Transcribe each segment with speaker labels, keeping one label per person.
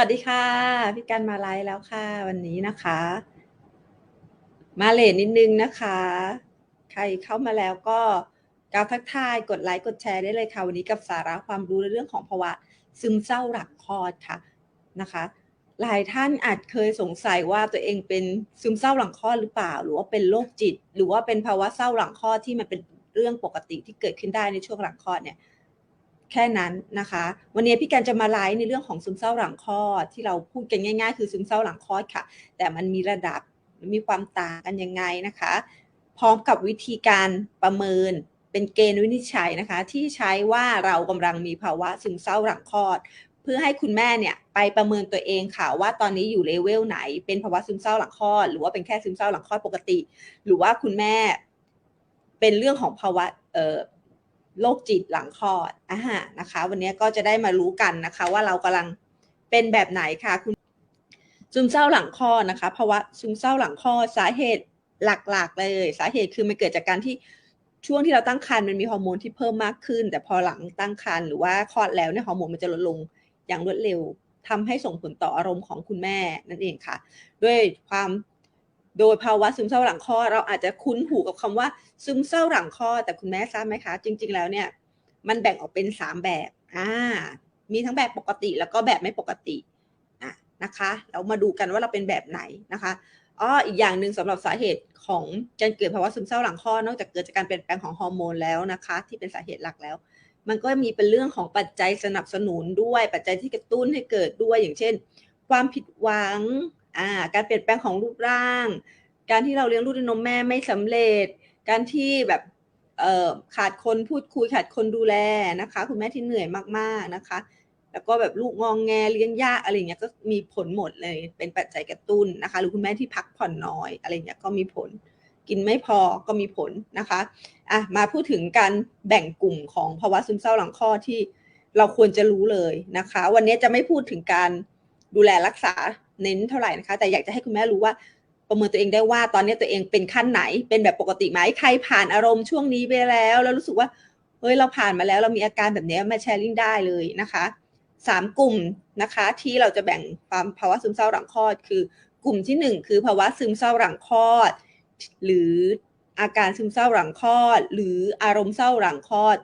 Speaker 1: วัสดีค่ะ พี่กันมาไลฟ์แล้วค่ะ วันนี้นะคะ มาเลทนิดนึงนะคะ ใครเข้ามาแล้วก็กาวทักทายกดไลค์กดแชร์ได้เลยค่ะ วันนี้กับสาระความรู้ในเรื่องของภาวะซึมเศร้าหลังคลอดค่ะนะคะ หลายท่านอาจเคยสงสัยว่าตัวเองเป็นซึมเศร้าหลังคลอดหรือเปล่า หรือว่าเป็นโรคจิต หรือว่าเป็นภาวะเศร้าหลังคลอดที่มันเป็นเรื่องปกติที่เกิดขึ้นได้ในช่วงหลังคลอดเนี่ย แค่นั้นนะคะ วันนี้พี่กันจะมาไลฟ์ในเรื่องของซึมเศร้าหลังคลอดที่เราพูดกันง่าย ๆ คือซึมเศร้าหลังคลอดค่ะ แต่มันมีระดับมีความต่างกันยังไงนะคะ พร้อมกับวิธีการประเมินเป็นเกณฑ์วินิจฉัยนะคะ ที่ใช้ว่าเรากำลังมีภาวะซึมเศร้าหลังคลอด เพื่อให้คุณแม่เนี่ยไปประเมินตัวเองค่ะว่าตอนนี้อยู่เลเวลไหน เป็นภาวะซึมเศร้าหลังคลอด หรือว่าเป็นแค่ซึมเศร้าหลังคลอดปกติ หรือว่าคุณแม่เป็นเรื่องของภาวะเอ่อ โรคจิตหลังคลอดอ่านะคะ วันนี้ก็จะได้มารู้กันนะคะ ว่าเรากำลังเป็นแบบไหนค่ะคุณซึมเศร้าหลังคลอดนะคะภาวะซึมเศร้าหลังคลอดสาเหตุหลักๆ เลย สาเหตุคือมันเกิดจากการที่ช่วงที่เราตั้งครรภ์มันมีฮอร์โมนที่เพิ่มมากขึ้น แต่พอหลังตั้งครรภ์หรือว่าคลอดแล้วเนี่ยฮอร์โมนมันจะลดลงอย่างรวดเร็วทำให้ส่งผลต่ออารมณ์ของคุณแม่นั่นเองค่ะ ด้วยความ โดยภาวะซึมเศร้าหลังคลอดเราอาจจะคุ้นหูกับคำว่าซึมเศร้าหลังคลอดแต่คุณแม่ทราบไหมคะ จริง ๆ แล้วเนี่ย มันแบ่งออกเป็นสามแบบอ่ามีทั้งแบบปกติแล้วก็แบบไม่ปกติอะนะคะเรามาดูกันว่าเราเป็นแบบไหนนะคะอ๋ออีกอย่างหนึ่งสำหรับสาเหตุของการเกิดภาวะซึมเศร้าหลังคลอดนอกจากเกิดจากการเปลี่ยนแปลงของฮอร์โมนแล้วนะคะ ที่เป็นสาเหตุหลักแล้ว มันก็มีเป็นเรื่องของปัจจัยสนับสนุนด้วย ปัจจัยที่กระตุ้นให้เกิดด้วยอย่างเช่น ความผิดหวัง อ่าการเปลี่ยนแปลงของรูปร่าง การที่เราเลี้ยงลูกด้วยนมแม่ไม่สำเร็จ การที่แบบขาดคนพูดคุยขาดคนดูแลนะคะ คุณแม่ที่เหนื่อยมากๆนะคะ แล้วก็แบบลูกงองแงเลี้ยงยากอะไรเงี้ยก็มีผลหมดเลยเป็นปัจจัยกระตุ้นนะคะ หรือคุณแม่ที่พักผ่อนน้อยอะไรเงี้ยก็มีผลกินไม่พอก็มีผลนะคะอะมาพูดถึงการแบ่งกลุ่มของภาวะซึมเศร้าหลังคลอดที่เราควรจะรู้เลยนะคะ วันนี้จะไม่พูดถึงการดูแลรักษา เน้นเท่าไหร่นะคะ แต่อยากจะให้คุณแม่รู้ว่าประเมินตัวเองได้ว่าตอนนี้ตัวเองเป็นขั้นไหน เป็นแบบปกติไหมใครผ่านอารมณ์ช่วงนี้ไปแล้ว แล้วรู้สึกว่าเฮ้ยเราผ่านมาแล้วเรามีอาการแบบนี้มาแชร์ลิงได้เลยนะคะสามกลุ่มนะคะ ที่เราจะแบ่งความภาวะซึมเศร้าหลังคลอด คือกลุ่มที่หนึ่งคือภาวะซึมเศร้าหลังคลอด หรืออาการซึมเศร้าหลังคลอด หรืออารมณ์เศร้าหลังคลอด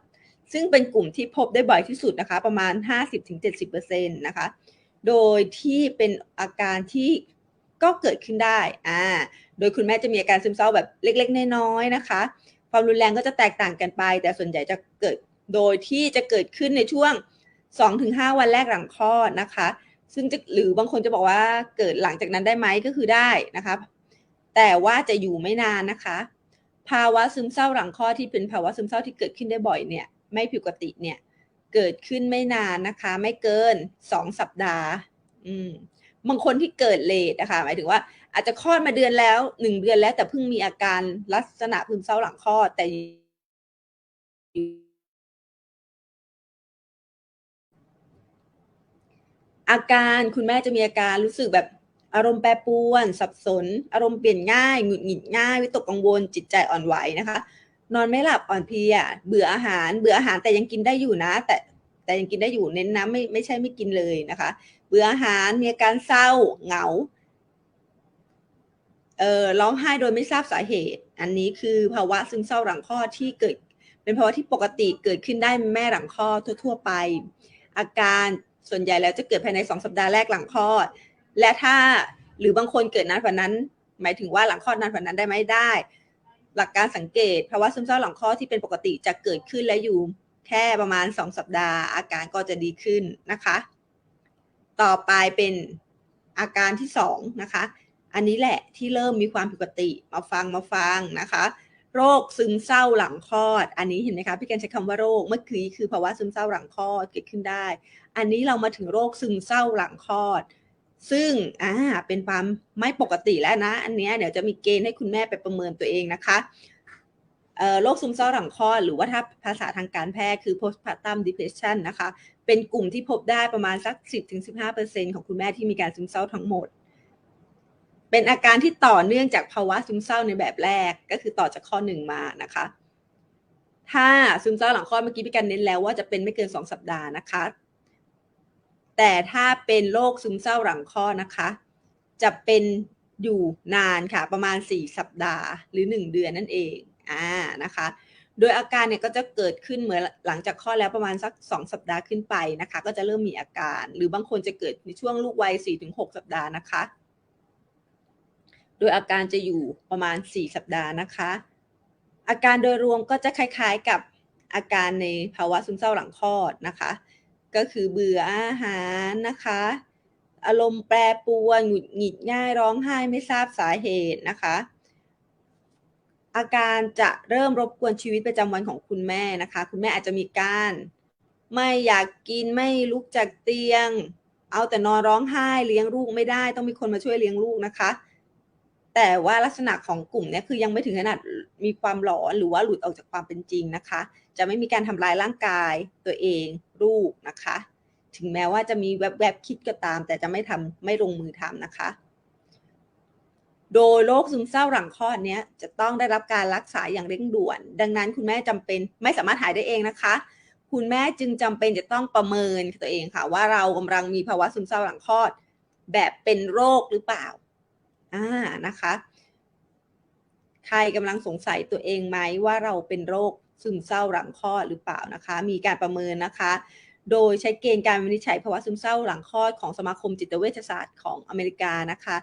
Speaker 1: ซึ่งเป็นกลุ่มที่พบได้บ่อยที่สุดนะคะ ประมาณ 50-70%นะคะ โดยที่เป็นอาการที่ก็เกิดขึ้นได้อ่าโดยคุณแม่จะมีอาการซึมเศร้าแบบเล็ก ๆ น้อยๆนะคะ ความรุนแรงก็จะแตกต่างกันไป แต่ส่วนใหญ่จะเกิดโดยที่จะเกิดขึ้นในช่วง 2-5 วันแรกหลังคลอดนะคะ ซึ่งจะหรือบางคนจะบอกว่าเกิดหลังจากนั้นได้ไหมก็คือได้นะคะ แต่ว่าจะอยู่ไม่นานนะคะ ภาวะซึมเศร้าหลังคลอดที่เป็นภาวะซึมเศร้าที่เกิดขึ้นได้บ่อยเนี่ย ไม่ผิดปกติเนี่ย เกิดขึ้นไม่นานนะคะ ไม่เกินสองสัปดาห์ อืมบางคนที่เกิดเลทนะคะหมายถึงว่าอาจจะคลอดมาเดือนแล้วหนึ่งเดือนแล้วแต่เพิ่งมีอาการลักษณะซึมเศร้าหลังคลอดแต่อาการคุณแม่จะมีอาการรู้สึกแบบอารมณ์แปรปรวน สับสน อารมณ์เปลี่ยนง่ายหงุดหงิดง่าย วิตกกังวลจิตใจอ่อนไหวนะคะ นอนไม่หลับอ่อนเพลียเบื่ออาหาร เบื่ออาหารแต่ยังกินได้อยู่นะ แต่แต่ยังกินได้อยู่เน้นนะไม่ไม่ใช่ไม่กินเลยนะคะ เบื่ออาหารมีอาการเศร้าเหงาเออร้องไห้โดยไม่ทราบสาเหตุ อันนี้คือภาวะซึมเศร้าหลังคลอดที่เกิด เป็นภาวะที่ปกติเกิดขึ้นได้แม่หลังคลอดทั่ว ๆ ไป อาการส่วนใหญ่แล้วจะเกิดภายในสองสัปดาห์แรกหลังคลอด และถ้าหรือบางคนเกิดนานกว่านั้น หมายถึงว่าหลังคลอดนานกว่านั้นได้ไหมได้ หลักการสังเกตภาวะซึมเศร้าหลังคลอที่เป็นปกติจะเกิดขึ้นและอยู่แค่ประมาณสองสัปดาห์ อาการก็จะดีขึ้นนะคะ ต่อไปเป็นอาการที่สองนะคะ อันนี้แหละที่เริ่มมีความผิดปกติมาฟังมาฟังนะคะ โรคซึมเศร้าหลังคลอด อันนี้เห็นไหมคะพี่แกนใช้คำว่าโรคเมื่อกี้คือภาวะซึมเศร้าหลังคลอดเกิดขึ้นได้ อันนี้เรามาถึงโรคซึมเศร้าหลังคลอด ซึ่งอ่าเป็นความไม่ปกติแล้วนะ อันนี้เดี๋ยวจะมีเกณฑ์ให้คุณแม่ไปประเมินตัวเองนะคะโรคซึมเศร้าหลังคลอดหรือว่าถ้าภาษาทางการแพทย์คือ postpartum depression นะคะ เป็นกลุ่มที่พบได้ประมาณสัก 10-15%ของคุณแม่ที่มีการซึมเศร้าทั้งหมด เป็นอาการที่ต่อเนื่องจากภาวะซึมเศร้าในแบบแรกก็คือต่อจากข้อหนึ่งมานะคะ ถ้าซึมเศร้าหลังคลอดเมื่อกี้พี่กันเน้นแล้วว่าจะเป็นไม่เกินสองสัปดาห์นะคะ แต่ถ้าเป็นโรคซึมเศร้าหลังคลอนะคะ จะเป็นอยู่นานค่ะประมาณ 4 สัปดาห์หรือ 1 เดือนนั่นเองอ่านะคะ โดยอาการเนี่ยก็จะเกิดขึ้นเหมือนหลังจากคลอดแล้วประมาณสัก 2 สัปดาห์ขึ้นไปนะคะ ก็จะเริ่มมีอาการ หรือบางคนจะเกิดในช่วงลูกวัย 4-6 สัปดาห์นะคะ โดยอาการจะอยู่ประมาณ 4 สัปดาห์นะคะ อาการโดยรวมก็จะคล้ายๆกับอาการในภาวะซึมเศร้าหลังคลอดนะคะ ก็คือเบื่ออาหารนะคะ อารมณ์แปรปรวนหงุดหงิดง่ายร้องไห้ไม่ทราบสาเหตุนะคะ อาการจะเริ่มรบกวนชีวิตประจำวันของคุณแม่นะคะ คุณแม่อาจจะมีการ ไม่อยากกินไม่ลุกจากเตียง เอาแต่นอนร้องไห้เลี้ยงลูกไม่ได้ ต้องมีคนมาช่วยเลี้ยงลูกนะคะแต่ว่าลักษณะของกลุ่มนี้คือยังไม่ถึงขนาดมีความหลอนหรือว่าหลุดออกจากความเป็นจริงนะคะ จะไม่มีการทำลายร่างกายตัวเอง ลูกนะคะ ถึงแม้ว่าจะมีแวบๆคิดก็ตาม แต่จะไม่ทำไม่ลงมือทำนะคะ โดยโรคซึมเศร้าหลังคลอดเนี้ยจะต้องได้รับการรักษาอย่างเร่งด่วน ดังนั้นคุณแม่จำเป็นไม่สามารถหายได้เองนะคะ คุณแม่จึงจำเป็นจะต้องประเมินตัวเองค่ะ ว่าเรากำลังมีภาวะซึมเศร้าหลังคลอด แบบเป็นโรคหรือเปล่าอ่านะคะใครกำลังสงสัยตัวเองไหมว่าเราเป็นโรค ซึมเศร้าหลังคลอดหรือเปล่านะคะ มีการประเมินนะคะ โดยใช้เกณฑ์การวินิจฉัยภาวะซึมเศร้าหลังคลอดของสมาคมจิตเวชศาสตร์ของอเมริกานะคะ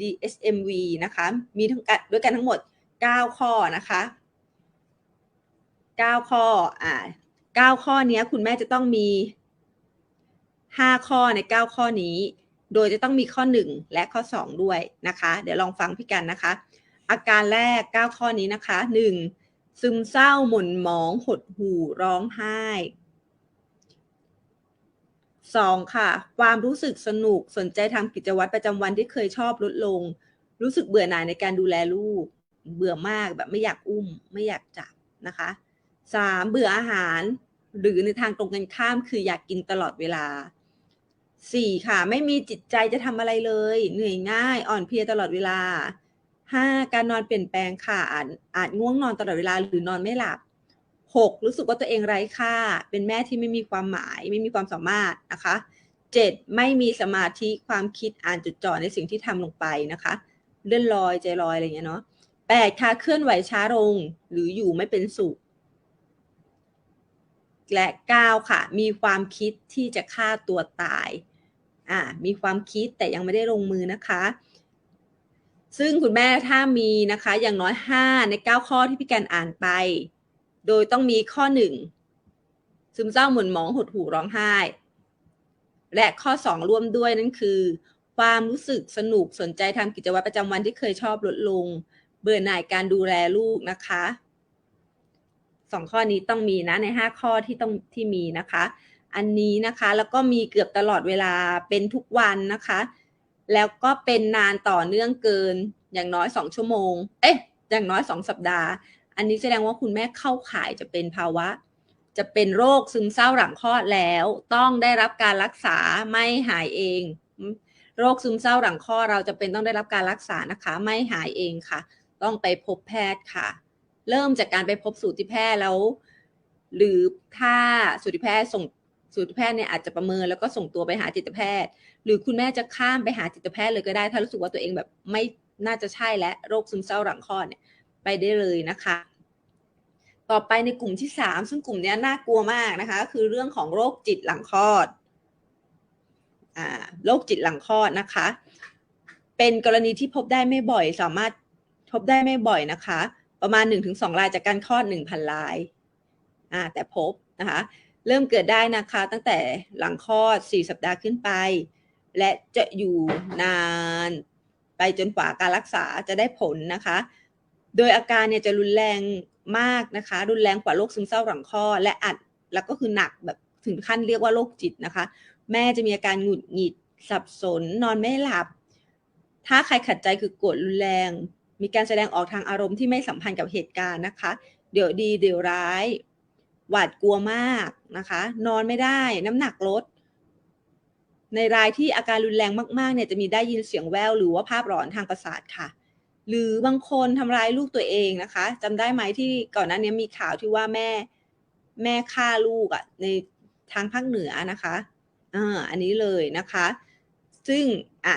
Speaker 1: DSMV นะคะ มีทั้งด้วยกันทั้งหมด 9 ข้อนะคะ 9 ข้ออ่า9ข้อนี้คุณแม่จะต้องมี 5 ข้อใน 9 ข้อนี้ โดยจะต้องมีข้อ 1 และข้อ 2 ด้วยนะคะ เดี๋ยวลองฟังพี่กันนะคะ อาการแรก 9 ข้อนี้นะคะ 1. ซึมเศร้าหม่นหมอง หดหู่ร้องไห้สองค่ะ ความรู้สึกสนุกสนใจทำกิจวัตรประจำวันที่เคยชอบลดลง รู้สึกเบื่อหน่ายในการดูแลลูก เบื่อมากแบบไม่อยากอุ้ม ไม่อยากจับนะคะสามเบื่ออาหาร หรือในทางตรงกันข้ามคืออยากกินตลอดเวลาสี่ค่ะ ไม่มีจิตใจจะทำอะไรเลย เหนื่อยง่ายอ่อนเพลียตลอดเวลา ห้าการนอนเปลี่ยนแปลงค่ะอาจอาจง่วงนอนตลอดเวลาหรือนอนไม่หลับ 6. รู้สึกว่าตัวเองไร้ค่า เป็นแม่ที่ไม่มีความหมาย ไม่มีความสามารถนะคะ 7. ไม่มีสมาธิความคิดอ่านจดจ่อในสิ่งที่ทำลงไปนะคะเลื่อนลอยใจลอยอะไรเงี้ยเนาะ 8. ค่ะเคลื่อนไหวช้าลงหรืออยู่ไม่เป็นสุข และ 9 ค่ะ มีความคิดที่จะฆ่าตัวตายอ่ามีความคิดแต่ยังไม่ได้ลงมือนะคะ ซึ่งคุณแม่ถ้ามีนะคะอย่างน้อย 5 ใน 9 ข้อที่พี่แกนอ่านไป โดยต้องมีข้อหนึ่งซึมเศร้าหม่นหมองหดหู่ร้องไห้ และข้อสองร่วมด้วยนั่นคือ ความรู้สึกสนุกสนใจทำกิจวัตรประจำวันที่เคยชอบลดลง เบื่อหน่ายการดูแลลูกนะคะสองข้อนี้ต้องมีนะในห้าข้อที่ต้องที่มีนะคะ อันนี้นะคะแล้วก็มีเกือบตลอดเวลาเป็นทุกวันนะคะ แล้วก็เป็นนานต่อเนื่องเกินอย่างน้อยสองชั่วโมง เอ๊ะ อย่างน้อยสองสัปดาห์ อันนี้แสดงว่าคุณแม่เข้าข่ายจะเป็นภาวะ จะเป็นโรคซึมเศร้าหลังคลอดแล้ว ต้องได้รับการรักษาไม่หายเอง โรคซึมเศร้าหลังคลอดเราจะเป็นต้องได้รับการรักษานะคะ ไม่หายเองค่ะ ต้องไปพบแพทย์ค่ะ เริ่มจากการไปพบสูติแพทย์แล้ว หรือถ้าสูติแพทย์ส่ง สูตแพทย์เนี่ยอาจจะประเมินแล้วก็ส่งตัวไปหาจิตแพทย์ หรือคุณแม่จะข้ามไปหาจิตแพทย์เลยก็ได้ ถ้ารู้สึกว่าตัวเองแบบไม่น่าจะใช่และโรคซึมเศร้าหลังคลอดเนี่ยไปได้เลยนะคะ ต่อไปในกลุ่มที่สามซึ่งกลุ่มนี้น่ากลัวมากนะคะคือเรื่องของโรคจิตหลังคลอดอ่าโรคจิตหลังคลอดนะคะ เป็นกรณีที่พบได้ไม่บ่อย สามารถพบได้ไม่บ่อยนะคะ ประมาณ 1-2 รายจากการคลอด 1,000 รายอ่าแต่พบนะคะ เริ่มเกิดได้นะคะ ตั้งแต่หลังคลอด 4 สัปดาห์ขึ้นไป และจะอยู่นานไปจนกว่าการรักษาจะได้ผลนะคะ โดยอาการเนี่ยจะรุนแรงมากนะคะ รุนแรงกว่าโรคซึมเศร้าหลังคลอดและอัดแล้วก็คือหนักแบบถึงขั้นเรียกว่าโรคจิตนะคะ แม่จะมีอาการหงุดหงิดสับสน นอนไม่หลับ ถ้าใครขัดใจคือโกรธรุนแรง มีการแสดงออกทางอารมณ์ที่ไม่สัมพันธ์กับเหตุการณ์นะคะ เดี๋ยวดีเดี๋ยวร้าย หวาดกลัวมากนะคะ นอนไม่ได้น้ำหนักลด ในรายที่อาการรุนแรงมากๆเนี่ยจะมีได้ยินเสียงแววหรือว่าภาพหลอนทางประสาทค่ะ หรือบางคนทำร้ายลูกตัวเองนะคะจำได้ไหมที่ก่อนหน้านี้มีข่าวที่ว่าแม่แม่ฆ่าลูกอะ่ะในทางภาคเหนือนะคะอ่าอันนี้เลยนะคะ ซึ่งอะ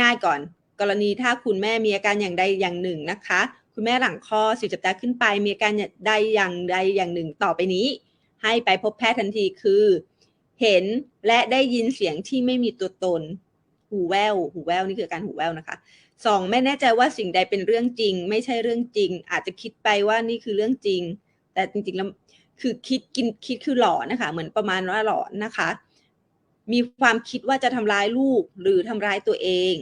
Speaker 1: ง่ายๆก่อนกรณีถ้าคุณแม่มีอาการอย่างใดอย่างหนึ่งนะคะ คุณแม่หลังคลอดสิบสัปดาห์ขึ้นไป มีอาการใดอย่างใดอย่างหนึ่งต่อไปนี้ ให้ไปพบแพทย์ทันทีคือ เห็นและได้ยินเสียงที่ไม่มีตัวตน หูแววหูแววนี่คือการหูแววนะคะสองไม่แน่ใจว่าสิ่งใดเป็นเรื่องจริง ไม่ใช่เรื่องจริง อาจจะคิดไปว่านี่คือเรื่องจริง แต่จริงๆแล้วคือคิดกินคิดคือหลอนนะคะ เหมือนประมาณว่าหลอนนะคะ มีความคิดว่าจะทำร้ายลูกหรือทำร้ายตัวเอง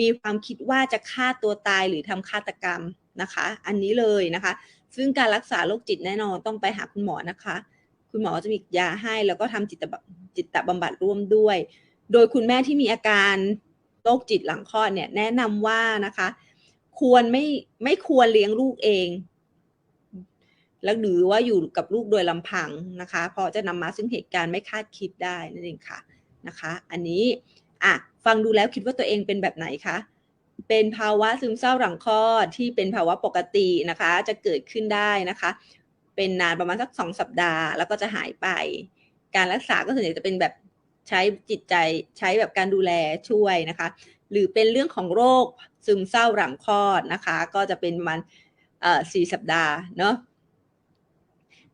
Speaker 1: มีความคิดว่าจะฆ่าตัวตายหรือทำฆาตกรรม นะคะ อันนี้เลยนะคะ ซึ่งการรักษาโรคจิตแน่นอนต้องไปหาคุณหมอนะคะ คุณหมอจะมียาให้แล้วก็ทำจิตจิตบำบัดร่วมด้วย โดยคุณแม่ที่มีอาการโรคจิตหลังคลอดเนี่ยแนะนำว่านะคะ ควรไม่ไม่ควรเลี้ยงลูกเองแล้วหรือว่าอยู่กับลูกโดยลำพังนะคะ เพราะจะนำมาซึ่งเหตุการณ์ไม่คาดคิดได้นั่นเองค่ะนะคะ อันนี้อะฟังดูแล้วคิดว่าตัวเองเป็นแบบไหนคะ เป็นภาวะซึมเศร้าหลังคลอดที่เป็นภาวะปกตินะคะ จะเกิดขึ้นได้นะคะ เป็นนานประมาณสักสองสัปดาห์ แล้วก็จะหายไป การรักษาก็ส่วนใหญ่จะเป็นแบบใช้จิตใจใช้แบบการดูแลช่วยนะคะ หรือเป็นเรื่องของโรคซึมเศร้าหลังคลอดนะคะ ก็จะเป็นประมาณสี่สัปดาห์เนาะ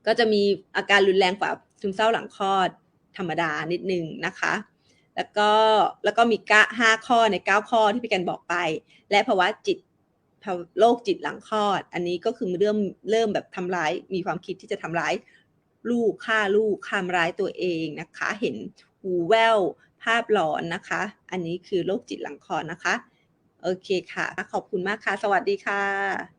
Speaker 1: ก็จะมีอาการรุนแรงกว่าซึมเศร้าหลังคลอดธรรมดานิดนึงนะคะ แล้วก็แล้วก็มีกะห้าข้อในเก้าข้อที่พี่กันบอกไป และภาวะจิตโรคจิตหลังคลอด อันนี้ก็คือเริ่มเริ่มแบบทำร้ายมีความคิดที่จะทำร้ายลูกฆ่าลูกฆ่าร้ายตัวเองนะคะ เห็นหูแววภาพหลอนนะคะ อันนี้คือโรคจิตหลังคลอดนะคะ โอเคค่ะ ขอบคุณมากค่ะ สวัสดีค่ะ